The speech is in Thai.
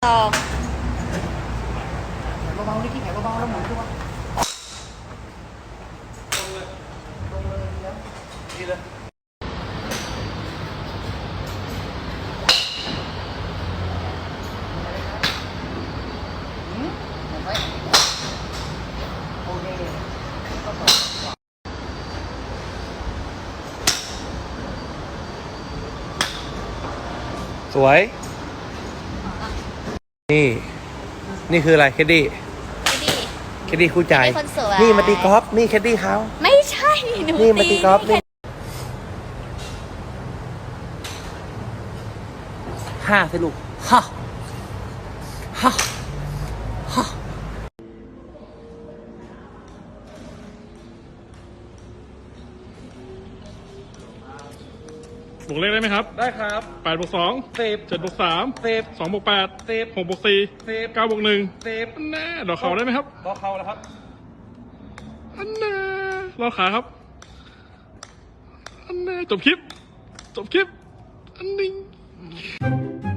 to bao bao cái mẹ bao bao nó mũi luôn Không lên Không lên đi đâu Đi lên Suối นตัวลงเลยแล้วนี่เลยหืมเห็นไหมโอเคก็ต่อสวยนี่ นี่คืออะไรแคดดี้ไม่ดีแคดดี้คู่ใจ เป็นคนสวยนี่มาตีกอล์ฟนี่แคดดี้เขาไม่ใช่หนูนี่มาตีกอล์ฟนี่ห้าสิลูกฮ่าฮ่าฮ่า บวกเลขได้ไหมครับได้ครับแปดบวกสองสิบเจ็ดบวกสามสิบสองบวกแปดสิบหกบวกสี่สิบเก้าบวกหนึ่งสิบอันแน่ดอกเขาได้ไหมครับก็เข้าแล้วครับอันแน่รอขาครับอันแน่จบคลิป จบคลิป อันนี้